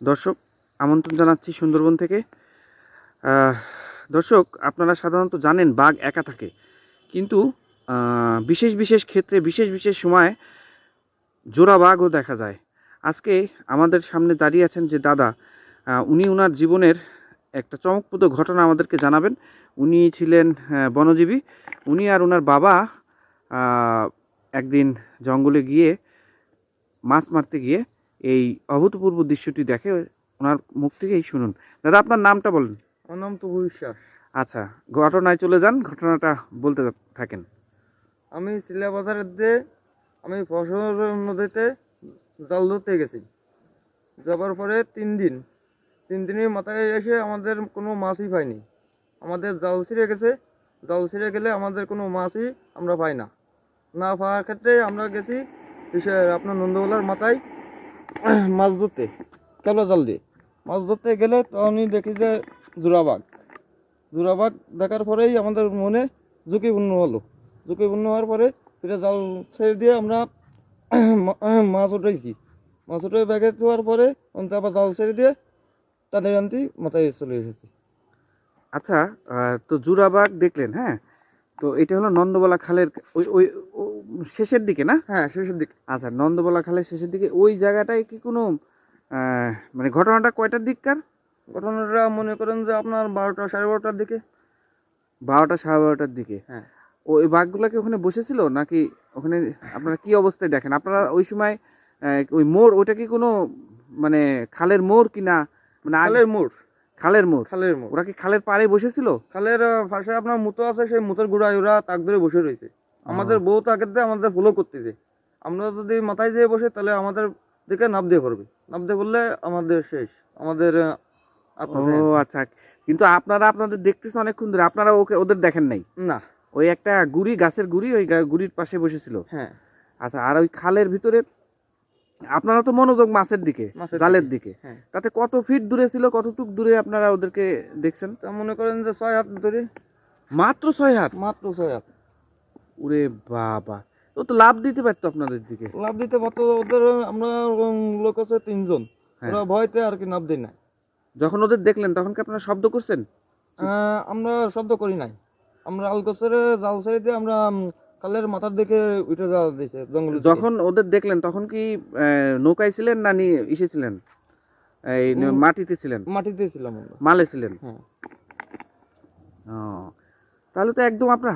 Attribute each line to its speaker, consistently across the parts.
Speaker 1: দর্শক, আমন্ত্রণ জানাচ্ছি সুন্দরবন থেকে। দর্শক, আপনারা সাধারণত জানেন বাঘ একা থাকে। কিন্তু বিশেষ বিশেষ ক্ষেত্রে, বিশেষ বিশেষ সময় জোড়া বাঘও দেখা যায়। আজকে আমাদের সামনে দাঁড়িয়ে আছেন যে দাদা উনি ওনার জীবনের একটা চমকপ্রদ ঘটনা আমাদেরকে জানাবেন। উনি ছিলেন বনজীবী। উনি আর ওনার বাবা একদিন জঙ্গলে গিয়ে মাছ মারতে গিয়ে এই অভূতপূর্ব দৃশ্যটি দেখে ওনার মুখ থেকেই শুনুন। দাদা আপনার নামটা বলেন।
Speaker 2: আমার নাম তো বিশ্বাস।
Speaker 1: আচ্ছা ঘটনায় চলে যান ঘটনাটা বলতে থাকেন।
Speaker 2: আমি সিলা বাজারের দিয়ে আমি ফসল নদীতে জাল ধরতে গেছি। যাবার পরে তিন দিন তিন দিনের মাথায় এসে আমাদের কোনো মাছই পাইনি। আমাদের জাল ছিঁড়ে গেছে জাল ছিঁড়ে গেলে আমাদের কোনো মাছই আমরা পাই না। না পাওয়ার ক্ষেত্রে আমরা গেছি আপনার নন্দগোলার মাথায় মাছ ধরতে কেলো জাল দিয়ে। মাছ ধরতে গেলে তখনই দেখি যে জোড়াবাগ জোড়াবাগ দেখার পরেই আমাদের মনে ঝুঁকিপূর্ণ হলো। ঝুঁকিপূর্ণ হওয়ার পরে সেটা জাল ছেড়ে দিয়ে আমরা মাছ উঠাইছি। মাছ উঠে ব্যাগে দেওয়ার পরে অন্তে আবার জাল ছেড়ে দিয়ে তাদের আনতে মাথায় চলে এসেছি।
Speaker 1: আচ্ছা তো জুরাবাগ দেখলেন হ্যাঁ? তো এটা হলো নন্দবলা খালের ওই ওই শেষের দিকে না?
Speaker 2: হ্যাঁ শেষের দিকে।
Speaker 1: আচ্ছা নন্দবলা খালের শেষের দিকে। ওই জায়গাটায় কি কোনো মানে ঘটনাটা কয়টার দিককার
Speaker 2: ঘটনাটা মনে করেন যে আপনার বারোটা সাড়ে বারোটার দিকে।
Speaker 1: বারোটা সাড়ে বারোটার দিকে?
Speaker 2: হ্যাঁ।
Speaker 1: ওই বাঘগুলা কি ওখানে বসেছিল? নাকি ওখানে আপনারা কি অবস্থায় দেখেন? আপনারা ওই সময় ওই মোড় ওইটা কি কোনো মানে খালের মোড় কিনা মানে আগে-
Speaker 2: খালের মোড়।
Speaker 1: খালের মোড়?
Speaker 2: খালের মোড়।
Speaker 1: ওরা কি খালের পাড়ে বসেছিল?
Speaker 2: খালের পাশে আপনার মুতো আছে সেই মুতোর গোড়ায় ওরা তাক ধরে বসে রয়েছে। আমাদের বউ দিয়ে আমাদের ফলো করতেছে। আমরা যদি মাথায় যেয়ে বসে তাহলে আমাদের দিকে নাপ দিয়ে পড়বে। নাপ দিয়ে পড়লে আমাদের শেষ। আমাদের
Speaker 1: ও আচ্ছা। কিন্তু আপনারা আপনাদের দেখতেছেন অনেকক্ষণ ধরে। আপনারা ওকে ওদের দেখেন নাই?
Speaker 2: না।
Speaker 1: ওই একটা গুড়ি গাছের গুড়ি ওই গুড়ির পাশে বসেছিল?
Speaker 2: হ্যাঁ।
Speaker 1: আচ্ছা আর ওই খালের ভিতরে আপনারা তো মনোযোগ মাছের দিকে জালের দিকে।
Speaker 2: হ্যাঁ।
Speaker 1: তাতে কত ফিট দূরে ছিল কতটুক দূরে আপনারা ওদেরকে দেখছেন?
Speaker 2: তা মনে করেন যে ছয় হাত ধরে?
Speaker 1: মাত্র ছয় হাত?
Speaker 2: মাত্র ছয় হাত।
Speaker 1: ওরে বাবা। ও তো লাভ দিতে পারতো আপনাদের দিকে।
Speaker 2: লাভ দিতে পারতো ওদের আমরা লোক আছে তিনজন।
Speaker 1: হ্যাঁ।
Speaker 2: ওরা ভয়তে আর কি নাপ দেয় না।
Speaker 1: যখন ওদের দেখলেন তখন কি আপনারা শব্দ করছেন?
Speaker 2: আমরা শব্দ করি নাই। আমরা আলকসরে জাল ছেড়ে দিয়ে আমরা খালের মাথার দিকে উঠে যাওয়া দিয়েছে জঙ্গলে
Speaker 1: যখন ওদের দেখলেন তখন কি নৌকায় ছিলেন না নি ইসে ছিলেন? এই মাটিতে ছিলেন?
Speaker 2: মাটিতে ছিলাম
Speaker 1: মালে ছিলেন?
Speaker 2: হ্যাঁ।
Speaker 1: তাহলে তো একদম আপনার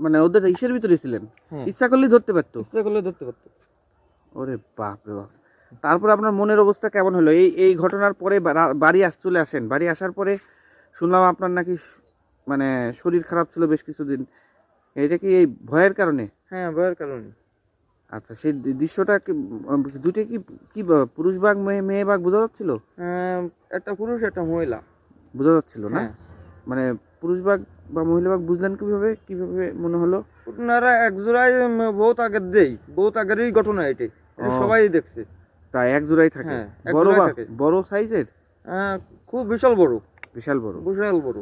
Speaker 1: মানে ওদের ইসের ভিতরে ছিলেন?
Speaker 2: হ্যাঁ।
Speaker 1: ইচ্ছা করলেই ধরতে পারতো?
Speaker 2: ইচ্ছে করলে ধরতে পারতো।
Speaker 1: ওরে বাপ রে বাপ। তারপর আপনার মনের অবস্থা কেমন হলো? এই এই ঘটনার পরে বাড়ি আস চলে আসেন। বাড়ি আসার পরে শুনলাম আপনার নাকি মানে শরীর খারাপ ছিল বেশ কিছুদিন। এটা কি এই ভয়ের কারণে?
Speaker 2: হ্যাঁ ভয়ের কারণে।
Speaker 1: আচ্ছা সেই দৃশ্যটা দুটো কি কি পুরুষ বাঘ মেয়ে মেয়ে বাঘ বোঝা যাচ্ছিল?
Speaker 2: আহ, একটা পুরুষ একটা মহিলা।
Speaker 1: বোঝা যাচ্ছিল না?
Speaker 2: হ্যাঁ।
Speaker 1: মানে পুরুষ বাঘ বা মহিলা বাঘ বুঝলেন কীভাবে কীভাবে মনে হলো?
Speaker 2: ওনারা এক জোড়ায় বহুত আগের দেই বহুত আগেরই ঘটনা এটি। সবাই দেখছে।
Speaker 1: তাই এক জোড়াই থাকে।
Speaker 2: হ্যাঁ,
Speaker 1: বড় বাঘ বড় সাইজের
Speaker 2: খুব বিশাল বড়।
Speaker 1: বিশাল বড়।
Speaker 2: বিশাল বড়।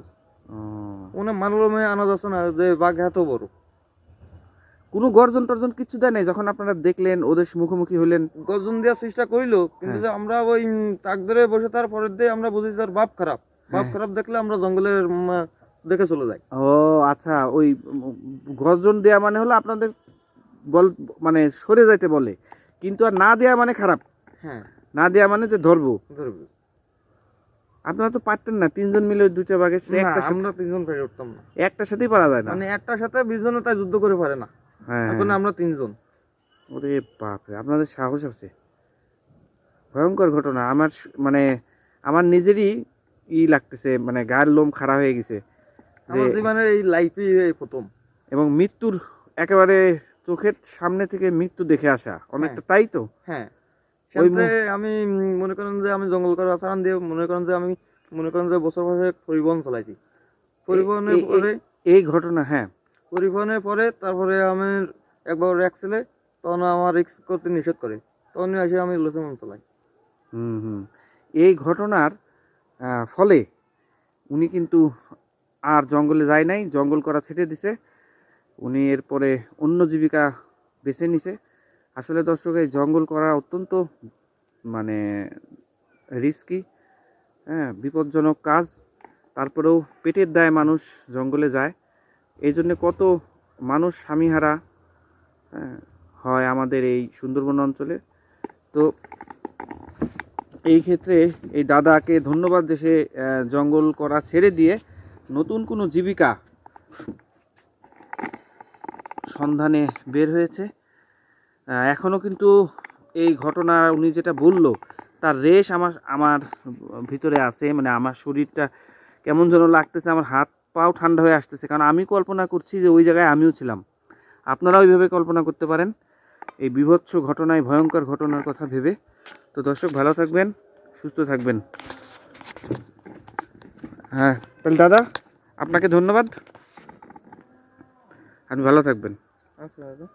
Speaker 2: ওনা মানলমে আনা যাচ্ছে না যে বাঘ এত বড়।
Speaker 1: কোনো গর্জন টর্জন কিছু দেয় নাই যখন আপনারা দেখলেন ওদের মুখোমুখি হলেন
Speaker 2: গর্জন দেওয়ার চেষ্টা করিল কিন্তু
Speaker 1: হ্যাঁ।
Speaker 2: যে আমরা ওই তাক ধরে বসে তার পরের দিয়ে আমরা বুঝি তার বাপ খারাপ। বাপ
Speaker 1: হ্যাঁ।
Speaker 2: খারাপ দেখলে আমরা জঙ্গলের দেখে চলে যাই।
Speaker 1: ও আচ্ছা ওই গর্জন দেয়া মানে হলো আপনাদের বল মানে সরে যাইতে বলে। কিন্তু আর না দেয়া মানে খারাপ।
Speaker 2: হ্যাঁ।
Speaker 1: না দেয়া মানে যে ধরবো।
Speaker 2: ধরবে।
Speaker 1: আপনারা তো পারতেন না তিনজন মিলে দুইটা বাঘের সাথে একটা
Speaker 2: আমরা তিনজন পেরে উঠতাম না।
Speaker 1: একটা সাথেই পারা যায় না।
Speaker 2: মানে একটার সাথে বিশ জনে তাই যুদ্ধ করে পারে না।
Speaker 1: হ্যাঁ।
Speaker 2: এখন আমরা তিনজন।
Speaker 1: ওরে বাপরে আপনাদের সাহস আছে। ভয়ঙ্কর ঘটনা। আমার মানে আমার নিজেরই ই লাগতেছে মানে গায়ের লোম খাড়া হয়ে গেছে
Speaker 2: জীবনের এই লাইফই এই প্রথম।
Speaker 1: এবং মৃত্যুর একেবারে চোখের সামনে থেকে মৃত্যু দেখে আসা। অনেকটা তাই তো?
Speaker 2: হ্যাঁ। আমি মনে করেন যে আমি জঙ্গল করার আচরণ দিয়ে মনে করেন যে আমি মনে করেন যে বছর বছর পরিবহন চালাইছি। পরিবহনের পরে
Speaker 1: এই ঘটনা হ্যাঁ।
Speaker 2: পরিবহনের পরে তারপরে আমি একবার অ্যাক্সিলে তখন আমার রিক্স করতে নিষেধ করে। তখন এসে আমি লোসেমন চালাই।
Speaker 1: হুম হুম। এই ঘটনার ফলে উনি কিন্তু আর জঙ্গলে যায় নাই জঙ্গল করা ছেড়ে দিছে। উনি এরপরে অন্য জীবিকা বেছে নিছে। আসলে দর্শক এই জঙ্গল করা অত্যন্ত মানে রিস্কি হ্যাঁ বিপজ্জনক কাজ। তারপরেও পেটের দায়ে মানুষ জঙ্গলে যায়। এই জন্য কত মানুষ স্বামীহারা হ্যাঁ, হয় আমাদের এই সুন্দরবন অঞ্চলে। তো এই ক্ষেত্রে এই দাদাকে ধন্যবাদ যে সে জঙ্গল করা ছেড়ে দিয়ে নতুন কোনো জীবিকা সন্ধানে বের হয়েছে। আহ, এখনও কিন্তু এই ঘটনা উনি যেটা বলল তার রেশ আমার আমার ভিতরে আছে মানে আমার শরীরটা কেমন যেন লাগতেছে আমার হাত পাও ঠান্ডা হয়ে আসতেছে। কারণ আমি কল্পনা করছি যে ওই জায়গায় আমিও ছিলাম। আপনারাও ওইভাবে কল্পনা করতে পারেন। এই বিভৎস ঘটনায় ভয়ঙ্কর ঘটনার কথা ভেবে। তো দর্শক ভালো থাকবেন সুস্থ থাকবেন। হ্যাঁ তাহলে দাদা আপনাকে ধন্যবাদ। আপনি ভালো থাকবেন।
Speaker 2: আচ্ছা দাদা।